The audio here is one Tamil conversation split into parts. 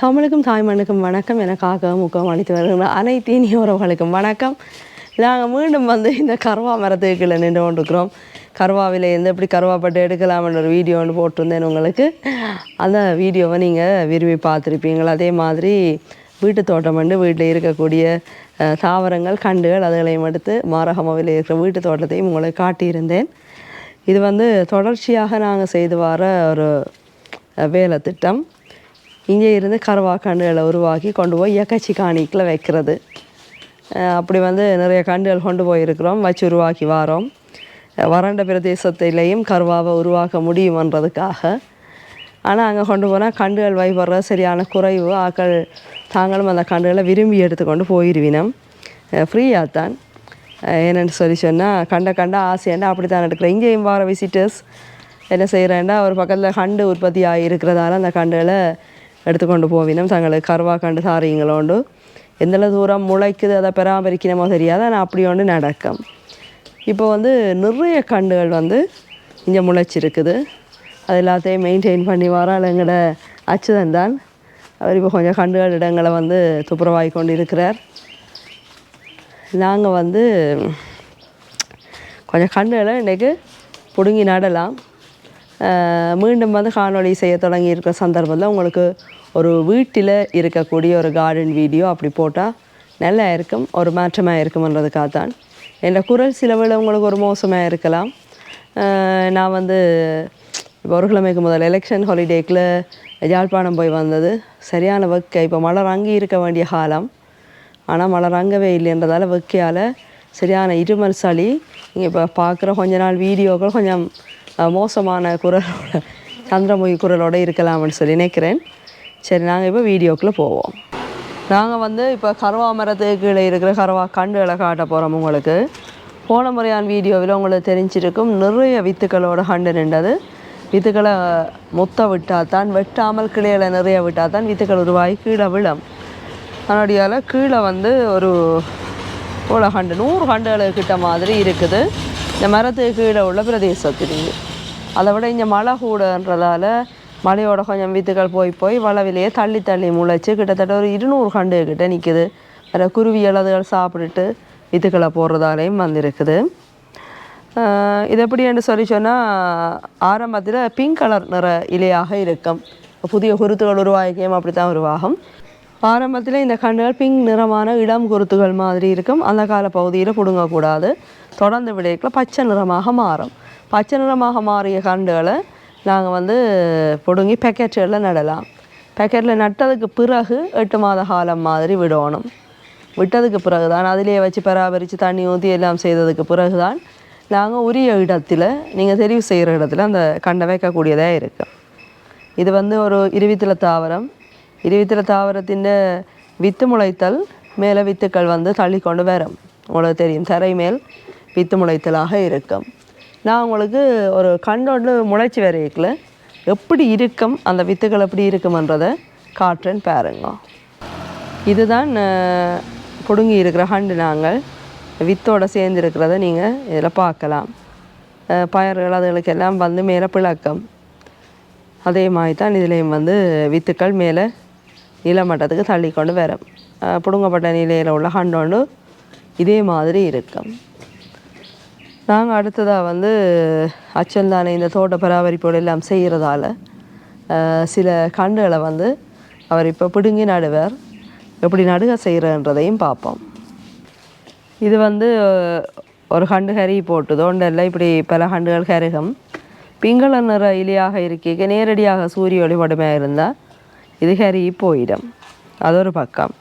தமிழுக்கும் தாய்மண்ணுக்கும் வணக்கம். எனக்காக முக்கம் அளித்து வருகிற அனைத்து இனிய உறவுகளுக்கும் வணக்கம். நாங்கள் மீண்டும் வந்து இந்த கருவா மரத்துக்கு கீழே நின்று கொண்டிருக்கிறோம். கருவாவில் இருந்து எப்படி கருவாப்பட்டு எடுக்கலாம்னு ஒரு வீடியோ ஒன்று போட்டிருந்தேன் உங்களுக்கு. அந்த வீடியோவை நீங்கள் விரும்பி பார்த்துருப்பீங்களா. அதே மாதிரி வீட்டு தோட்டம் வந்து வீட்டில் இருக்கக்கூடிய தாவரங்கள் கண்டுகள் அதுகளையும் எடுத்து மாரகமாவில் இருக்கிற வீட்டு தோட்டத்தையும் உங்களை காட்டியிருந்தேன். இது வந்து தொடர்ச்சியாக நாங்கள் செய்து வர ஒரு வேலை திட்டம். இங்கே இருந்து கருவாக்கண்டுகளை உருவாக்கி கொண்டு போய் இயக்கச்சி காணிக்கில் வைக்கிறது. அப்படி வந்து நிறைய கண்டுகள் கொண்டு போயிருக்கிறோம். வச்சு உருவாக்கி வாரோம். வறண்ட பிரதேசத்திலேயும் கருவாவை உருவாக்க முடியுமன்றதுக்காக. ஆனால் அங்கே கொண்டு போனால் கண்டுகள் வைபடுற சரியான குறைவு. ஆக்கள் தாங்களும் அந்த கண்டுகளை விரும்பி எடுத்துக்கொண்டு போயிடுவினம் ஃப்ரீயாக தான் என்னென்னு சொல்லி சொன்னால் கண்ட கண்ட ஆசையாண்டா அப்படி தான் எடுக்கிறேன். இங்கேயும் வர விசிட்டர்ஸ் என்ன செய்கிறேன்டா ஒரு பக்கத்தில் கண்டு உற்பத்தி ஆகி இருக்கிறதால அந்த கண்டுகளை எடுத்துக்கொண்டு போவினோம் தங்களுக்கு கருவா கண்டு சாரிங்களோண்டு எந்தளவு தூரம் முளைக்குது அதை பராமரிக்கணுமோ தெரியாது ஆனால் அப்படி ஒன்று நடக்கும் இப்போ வந்து நிறைய கண்டுகள் வந்து இங்கே முளைச்சிருக்குது அது எல்லாத்தையும் மெயின்டைன் பண்ணி வரால் எங்களோட அச்சுதன் தான் அவர் இப்போ கொஞ்சம் கண்டுகள் இடங்களை வந்து துப்புரவாகி கொண்டு இருக்கிறார் நாங்கள் வந்து கொஞ்சம் கண்டுகளை இன்றைக்கு பிடுங்கி நடலாம் மீண்டும் வந்து காணொலி செய்ய தொடங்கி இருக்கிற சந்தர்ப்பத்தில் உங்களுக்கு ஒரு வீட்டில் இருக்கக்கூடிய ஒரு கார்டன் வீடியோ அப்படி போட்டால் நல்லா இருக்கும் ஒரு மாற்றமாக இருக்குமன்றதுக்காக தான் என் குரல் சில வேளை உங்களுக்கு ஒரு மோசமாக இருக்கலாம். நான் வந்து இப்போ ஒரு கிழமைக்கு முதல் எலெக்ஷன் ஹாலிடேக்கில் யாழ்ப்பாணம் போய் வந்தது. சரியான வெக்கை. இப்போ மலரங்கி இருக்க வேண்டிய காலம். ஆனால் மலரங்கவே இல்லைன்றதால வெக்கையால் சரியான இருமல் சளி. இங்கே இப்போ பார்க்குற கொஞ்ச நாள் வீடியோக்கள் கொஞ்சம் மோசமான குரலோட சந்திரமுகி குரலோட இருக்கலாம்னு சொல்லி நினைக்கிறேன். சரி நாங்கள் இப்போ வீடியோக்குள்ளே போவோம். நாங்கள் வந்து இப்போ கருவா மரத்துக்கு கீழே இருக்கிற கருவா கண்டுகளை காட்ட போகிறோம் உங்களுக்கு. போன முறையான வீடியோவில் உங்களுக்கு தெரிஞ்சிருக்கும் நிறைய வித்துக்களோட கண்டு நின்றது. வித்துக்களை மொத்த விட்டால் தான் வெட்டாமல் கிளைகளை நிறைய விட்டால் தான் வித்துக்கள் உருவாகி கீழே விழும். அதனுடையால் கீழே வந்து ஒரு இவ்வளோ கண்டு நூறு கண்டுகள் கிட்ட மாதிரி இருக்குது. இந்த மரத்துக்கு கீழே உள்ள பிரதேசத்திலேயே. அதை விட இங்கே மழை கூடன்றதால மழையோட கொஞ்சம் வித்துக்கள் போய் போய் வளவிலேயே தள்ளி தள்ளி முளைச்சி கிட்டத்தட்ட ஒரு இருநூறு கண்டு கிட்ட நிற்குது வேறு குருவியல் அதுகள் சாப்பிட்டுட்டு வித்துக்களை போடுறதாலேயும் வந்திருக்குது. இது இது எப்படின்னு சொல்லி சொன்னால் ஆரம்பத்தில் பிங்க் கலர் நிற இலையாக இருக்கும். புதிய குருத்துகள் உருவாகியும் அப்படி தான் உருவாகும். ஆரம்பத்தில் இந்த கண்ணுகள் பிங்க் நிறமான இளம் குருத்துகள் மாதிரி இருக்கும். அந்த கால பகுதியில் பிடுங்கக்கூடாது தொடர்ந்து விளைவுக்குள்ள பச்சை நிறமாக மாறும். பச்சை நிறமாக மாறிய கண்டுகளை நாங்கள் வந்து பிடுங்கி பேக்கெட்டுகளில் நடலாம். பேக்கெட்டில் நட்டதுக்கு பிறகு எட்டு மாத காலம் மாதிரி விடணும். விட்டதுக்கு பிறகு தான் அதிலேயே வச்சு பராமரித்து தண்ணி ஊற்றி எல்லாம் செய்ததுக்கு பிறகு தான் நாங்கள் உரிய இடத்துல நீங்கள் தெரிவு செய்கிற இடத்துல அந்த கண்டை வைக்கக்கூடியதாக இருக்கும். இது வந்து ஒரு இருவித்தில தாவரம் இருவித்தில தாவரத்தின் வித்து முளைத்தல் மேலே வித்துக்கள் வந்து தள்ளி கொண்டு வரும். உங்களுக்கு தெரியும் தரை மேல் வித்து முளைத்தலாக இருக்கும். நான் உங்களுக்கு ஒரு கண்டோடு முளைச்சி வரைக்கல எப்படி இருக்கும் அந்த வித்துக்கள் எப்படி இருக்குமன்றதை காற்றன் பாருங்க. இதுதான் பிடுங்கி இருக்கிற ஹண்டு நாங்கள். வித்தோடு சேர்ந்து இருக்கிறத நீங்கள் இதில் பார்க்கலாம். பயிர்கள் பயர்கள் அதுகளுக்கு எல்லாம் வந்து மேலே பிளக்கம். அதே மாதிரி தான் இதுலேயும் வந்து வித்துக்கள் மேலே நிலமட்டத்துக்கு தள்ளி கொண்டு வரும். புடுங்கப்பட்ட நிலையில் உள்ள ஹண்டோண்டு இதே மாதிரி இருக்கும். நாங்கள் அடுத்ததாக வந்து அச்சல் தானே இந்த தோட்ட பராமரிப்போடு எல்லாம் செய்கிறதால சில கண்டுகளை வந்து அவர் இப்போ பிடுங்கி நடுவர். எப்படி நடுக செய்கிறன்றதையும் பார்ப்போம். இது வந்து ஒரு கண்டு கறி போட்டு தோண்டல்ல இப்படி பல கண்டுகள் கருகம். பிங்கள நிற இலியாக இருக்க நேரடியாக சூரிய ஒளிபடுமையாக இருந்தால் இது ஹரி போயிடும். அது ஒரு பக்கம்.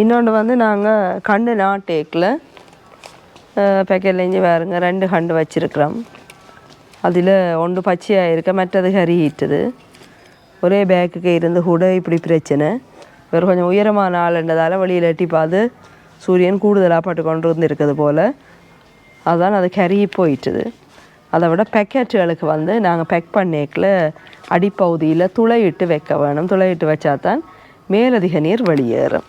இன்னொன்று வந்து நாங்கள் கண்டு நாட்டேக்கில் பேக்கெட்லேருந்து வேறுங்க ரெண்டு கண்டு வச்சுருக்குறோம். அதில் ஒன்று பச்சையாக இருக்க மற்றது கறியிட்டுது ஒரே பேக்குக்கு இருந்து கூட இப்படி பிரச்சனை. வேறு கொஞ்சம் உயரமான ஆளுன்றதால வெளியில் எட்டி பார்த்து சூரியன் கூடுதலாக பட்டு கொண்டு வந்து இருக்குது போல். அதான் அது கருகி போயிட்டுது. அதை விட பேக்கெட்டுகளுக்கு வந்து நாங்கள் பேக் பண்ணிக்கல அடிப்பகுதியில் துளையிட்டு வைக்க வேணும். துளையிட்டு வச்சா தான் மேலதிக நீர் வெளியேறும்.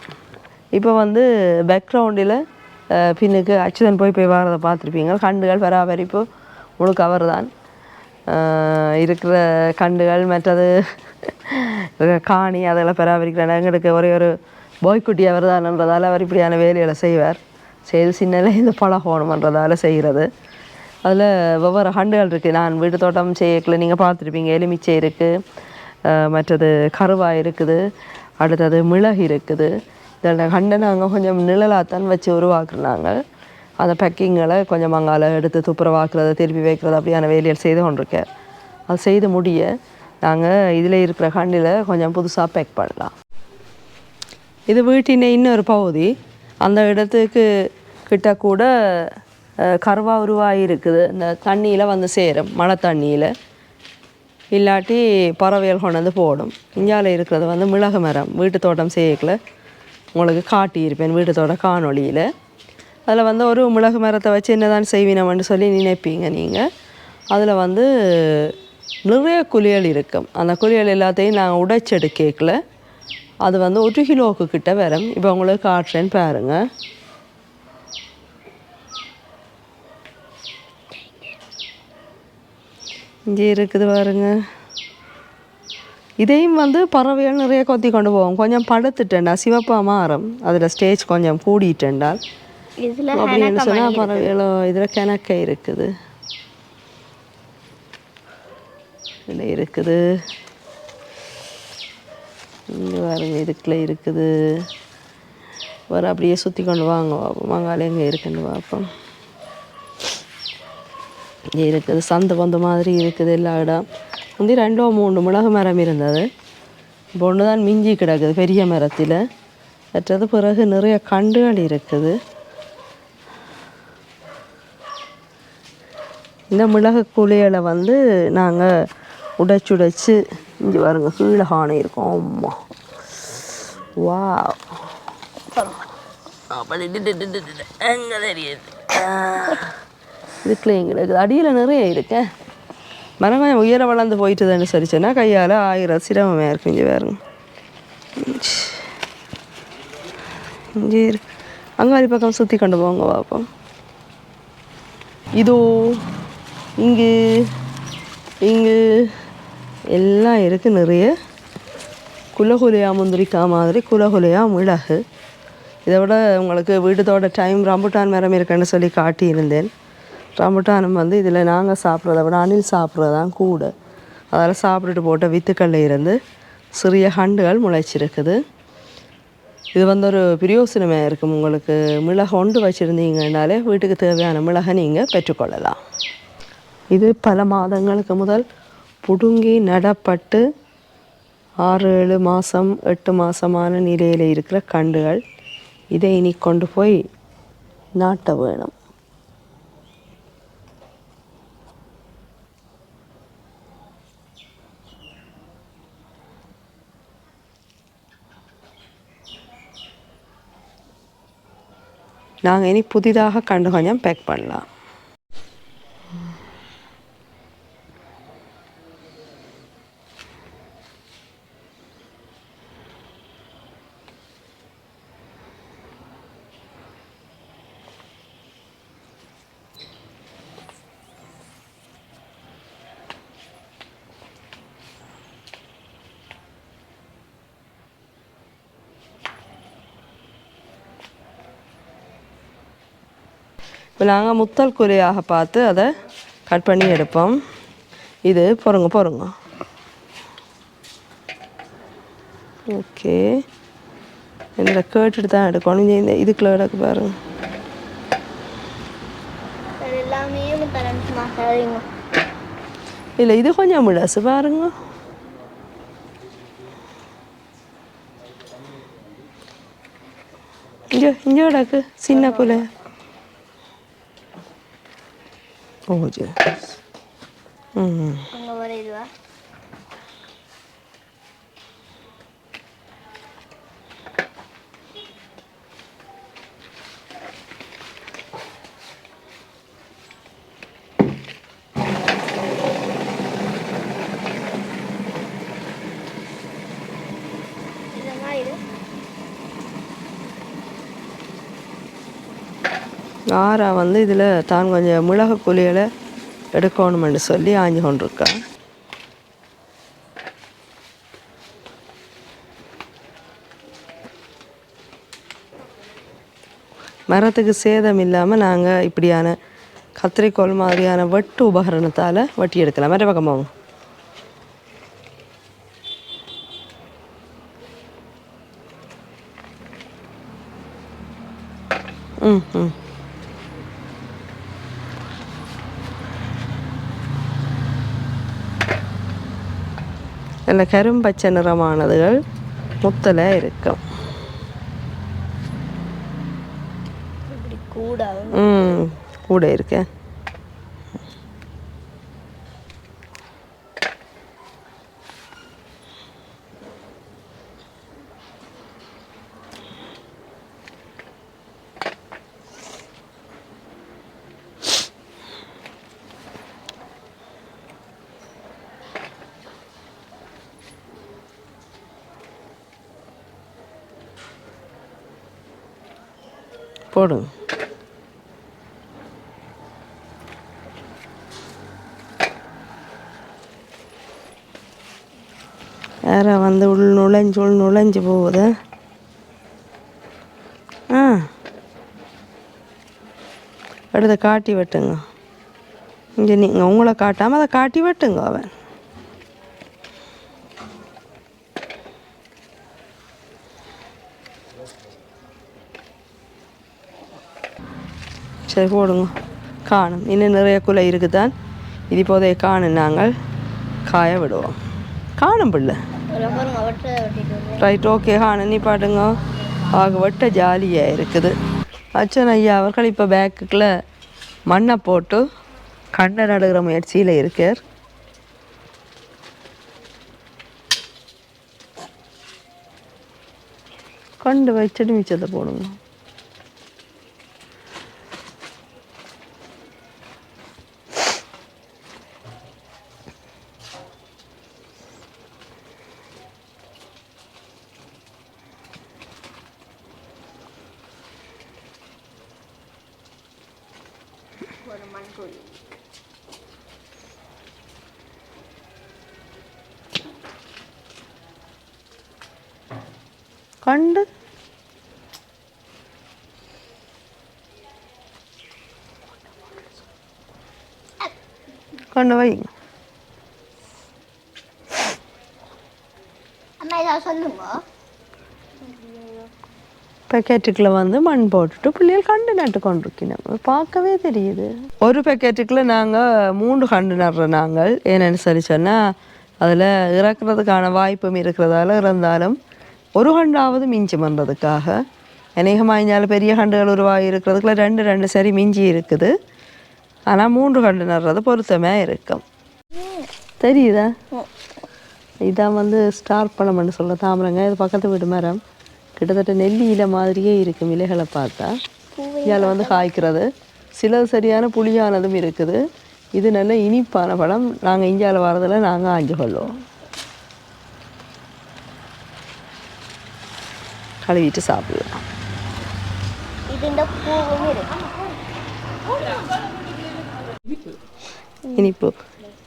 இப்போ வந்து பேக்ரவுண்டில் பின்னுக்கு அச்சுதன் போய் போய் வரதை பார்த்துருப்பீங்க. கண்டுகள் பராமரிப்பு முழுக்க அவர் தான். இருக்கிற கண்டுகள் மற்றது காணி அதெல்லாம் பராமரிக்கிற எங்களுக்கு ஒரே ஒரு பாய்க்குட்டி அவர் தான்ன்றதால அவர் இப்படியான வேலைகளை செய்வார். செய்து சின்னல இந்த பழகணுமன்றதால செய்கிறது அதில் ஒவ்வொரு ஹண்டுகள் இருக்குது நான் வீட்டு தோட்டம் செய்யக்குள்ள நீங்கள் பார்த்துருப்பீங்க. எலுமிச்சை இருக்குது மற்றது கருவாய் இருக்குது. அடுத்தது மிளகு இருக்குது. இதில் ஹண்டை நாங்கள் கொஞ்சம் நிழலாத்தான் வச்சு உருவாக்குனாங்க. அந்த பேக்கிங்களை கொஞ்சம் அங்கால எடுத்து துப்புரவாக்குறது திருப்பி வைக்கிறது அப்படியான வேலைகள் செய்து கொண்டிருக்கேன். அது செய்து முடிய நாங்கள் இதில் இருக்கிற ஹண்டில் கொஞ்சம் புதுசாக பேக் பண்ணலாம். இது வீட்டின் இன்னொரு பகுதி. அந்த இடத்துக்கு கிட்ட கூட கருவாக கருவா உருவாகி இருக்குது. இந்த தண்ணியில் வந்து சேரும் மழை தண்ணியில். இல்லாட்டி பறவைகள் கொண்டு வந்து போடும். இந்தியாவில் இருக்கிறது வந்து மிளகு மரம் வீட்டு தோட்டம் செய்யக்கில் உங்களுக்கு காட்டியிருப்பேன் வீட்டு தோட்டம் காணொளியில். அதில் வந்து ஒரு மிளகு மரத்தை வச்சு என்னதான் செய்வினோம்னு சொல்லி நினைப்பீங்க நீங்கள் அதில் வந்து நிறைய குளியல் இருக்கும். அந்த குளியல் எல்லாத்தையும் நாங்கள் உடைச்செடுக்கல அது வந்து ஒரு கிலோவுக்கு கிட்ட வரும். இப்போ உங்களுக்கு காட்டுறேன்னு பாருங்கள் இங்கே இருக்குது பாருங்க. இதையும் வந்து பறவைகள் நிறைய கொத்தி கொண்டு போவோம் கொஞ்சம் படுத்துட்டேன்டா சிவப்பா மாறும் அதில் ஸ்டேஜ் கொஞ்சம் கூடிட்டேன்டால் அப்படின்னு சொன்னால் பறவைகளோ இதில் கிணக்க இருக்குது. இதில் இருக்குது. இங்கே பாருங்க இதுக்குள்ள இருக்குது. வர அப்படியே சுற்றி கொண்டு வாங்க பார்ப்போம் வாங்கால எங்கே இருக்குன்னு பார்ப்போம் இருக்குது சந்து பந்து மாதிரி இருக்குது எல்லா இடம். வந்து ரெண்டோ மூணு மிளகு மரம் இருந்தது. இப்போ ஒன்று தான் மிஞ்சி கிடக்குது பெரிய மரத்தில். மற்றது பிறகு நிறைய கண்டுகள் இருக்குது. இந்த மிளகு குளியலை வந்து நாங்கள் உடைச்சு உடைச்சு இங்கே பாருங்க கீழே காணி இருக்கோம். அம்மா. வா எங்கே தெரியுது? இதுக்குள்ள எங்களுக்கு அடியில் நிறைய இருக்கேன் மரம் கொஞ்சம் உயர வளர்ந்து போயிட்டுதுன்னு சரிச்சுன்னா கையால் ஆயிரம் சிரமமாக இருக்கும் இங்கே பாருங்க. இங்கே இருக்கு. அங்காடி பக்கம் சுற்றி கொண்டு போங்க பார்ப்போம் இதோ இங்கு இங்கு எல்லாம் இருக்குது நிறைய. குலகுலையா முந்திரிக்கா மாதிரி குலகுலையா மிளகு. இதை விட உங்களுக்கு வீட்டுத்தோட டைம் ரம்புட்டான் மரம் இருக்குன்னு சொல்லி காட்டியிருந்தேன். ரம்புட்டானம் வந்து இதில் நாங்கள் சாப்பிட்றத விட அணில் சாப்பிட்றது தான் கூட. அதில் சாப்பிட்டுட்டு போட்ட வித்துக்கள்ல இருந்து சிறிய ஹண்டுகள் முளைச்சிருக்குது. இது வந்து ஒரு பிரியோசனமாக இருக்கும் உங்களுக்கு. மிளகு ஒன்று வச்சுருந்தீங்கன்னாலே வீட்டுக்கு தேவையான மிளகை நீங்கள் பெற்றுக்கொள்ளலாம். இது பல மாதங்களுக்கு முதல் புடுங்கி நடப்பட்டு ஆறு ஏழு மாதம் எட்டு மாதமான நிலையில் இருக்கிற கண்டுகள் இதை இனி கொண்டு போய் நாட்ட வேணும். நாங்கள் இனி புதிதாக கண்டு கொஞ்சம் பேக் பண்ணலாம். இப்போ நாங்கள் முத்தல் குறையாக பார்த்து அதை கட் பண்ணி எடுப்போம். இது பொறுங்க பொறுங்க. ஓகே. இதில் கேட்டுட்டு தான் எடுக்கணும். இந்த இதுக்குள்ள எடுக்க பாருங்க இல்லை இது கொஞ்சம் மிளசு பாருங்க. இங்கே இங்கே கிடக்கு. சின்ன குலை ஓஜு ம் அங்கே வர இதுவா இதெல்லாம் இது ஆரா வந்து இதில் தான் கொஞ்சம் மிளகு குழிகளை எடுக்கணுமென்று சொல்லி ஆஞ்சு கொண்டிருக்கேன் மரத்துக்கு சேதம் இல்லாமல் நாங்கள் இப்படியான கத்திரிக்கோல் மாதிரியான வெட்டு உபகரணத்தால் வெட்டி எடுக்கலாம். வேற பக்கமாகும் ம் ம். நல்ல கரும்பச்சை நிறமானதுகள் முத்தல இருக்கும். கூட ம் கூட இருக்கேன் போடுங்க வேற வந்து உள் நுழைஞ்சு உள் நுழைஞ்சு போகுது. ஆ. எடுத்து காட்டி வெட்டுங்க. இங்கே நீங்கள் உங்களை காட்டாமல் அதை காட்டி வெட்டுங்க அவன். சரி போடுங்க. காணும். இன்னும் நிறைய குலை இருக்குதான். இது இப்போதைய காணும் நாங்கள். காய விடுவோம். காணும் பிள்ளை. ரைட் ஓகே காணும் நீ பாட்டுங்க ஆக வட்ட ஜாலியாக இருக்குது. அச்சன் ஐயா அவர்கள் இப்போ பேக்குக்குள்ளே மண்ணை போட்டு கண்ணை நடுகிற முயற்சியில் இருக்கார். கொண்டு வச்சுட்டு மிச்சத்தை போடுங்க. கண்டு கொண்டு சொல்லுங்க பேக்கெட்டுக்குள்ள வந்து மண் போட்டுட்டு பிள்ளைகள் கண்டு நட்டு கொண்டிருக்கணும் பார்க்கவே தெரியுது ஒரு பேக்கெட்டுக்குள்ள நாங்கள் மூன்று கண்டு நடுறோம் நாங்கள் ஏன்னு சொல்லி சொன்னால் அதில் இறக்குறதுக்கான வாய்ப்பும் இருக்கிறதால இருந்தாலும் ஒரு ஹண்டாவது மிஞ்சி பண்ணுறதுக்காக அநேகமாக இஞ்சால பெரிய கண்டுகள் உருவாகி இருக்கிறதுக்குள்ள ரெண்டு ரெண்டு சரி மிஞ்சி இருக்குது ஆனால் மூன்று கண்டு நடுறது பொருத்தமே இருக்கும் தெரியுதா இதான் வந்து ஸ்டார் பழம்னு சொல்ல தாமரங்க இது பக்கத்து வீடு மரம் கிட்டத்தட்ட நெல்லி இலை மாதிரியே இருக்கும் இலைகளை பார்த்தா இதில் வந்து காய்க்கிறது சிலது சரியான புளியானதும் இருக்குது இது நல்ல இனிப்பான பழம் நாங்கள் இந்தியாவில் வரதில் நாங்கள் ஆஞ்சு கொள்வோம் கழுவிட்டு சாப்பிடலாம் இனிப்பு.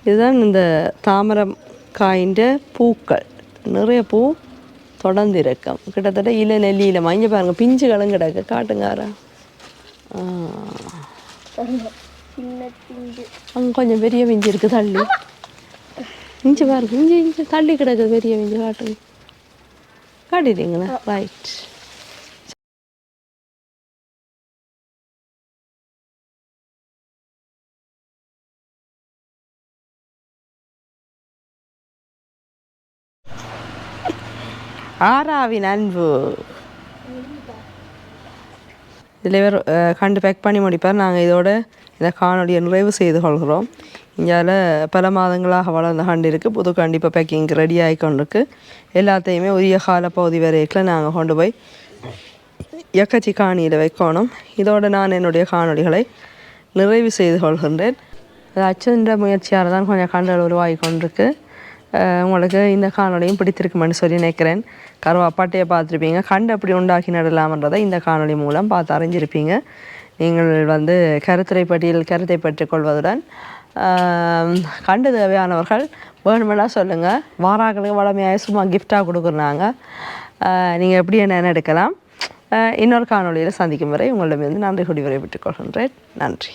இதுதான் இந்த தாமரம் காயின்ற பூக்கள். நிறைய பூ தொடர்ந்து இருக்கும் கிட்டத்தட்ட இலை நெல்லியில் மஞ்ச பாருங்க. பிஞ்சுகளும் கிடக்கு. காட்டுங்காரா பாருங்க சின்ன அங்கே கொஞ்சம் பெரிய பிஞ்சு இருக்குது தள்ளி. இஞ்சி பாருங்க. இஞ்சி இஞ்சி. தள்ளி கிடக்குது பெரிய பிஞ்சு. காட்டுங்க. காட்டிட்டீங்களா ரைட் ஆறாவின் அன்பு இதில் இவர் கண்டு பேக் பண்ணி முடிப்பார். நாங்கள் இதோட இந்த காணொலியை நிறைவு செய்து கொள்கிறோம். இங்கால பல மாதங்களாக வளர்ந்த கண்டு இருக்குது புது கண்டு இப்போ பேக்கிங் ரெடி ஆகி கொண்டிருக்கு எல்லாத்தையுமே உரிய கால பகுதி வரைக்கும் நாங்கள் கொண்டு போய் எக்கச்சி காணியில் வைக்கணும். இதோடு நான் என்னுடைய காணொளிகளை நிறைவு செய்து கொள்கின்றேன். அது அச்சுன்ற முயற்சியால் தான் கொஞ்சம் கண்டுகள் உருவாகி கொண்டிருக்கு உங்களுக்கு இந்த காணொளியும் பிடித்திருக்குமென்னு சொல்லி நினைக்கிறேன். கருவாப்பாட்டையை பார்த்துருப்பீங்க. கண்டு அப்படி உண்டாக்கி நடலாமன்றதை இந்த காணொளி மூலம் பார்த்து அறிஞ்சிருப்பீங்க. நீங்கள் வந்து கருத்துரை பட்டியல் கருத்தை பெற்றுக்கொள்வதுடன் கண்டு தேவையானவர்கள் வேணுமெல்லாம் சொல்லுங்கள் வாராக்களுக்கு வளமையாக சும்மா கிஃப்டாக கொடுக்குறாங்க. நீங்கள் எப்படி என்ன எடுக்கலாம்? இன்னொரு காணொளியில் சந்திக்கும் வரை உங்களிடமிருந்து நன்றி கூடி விரைவிட்டுக் கொள்கின்றேன். நன்றி.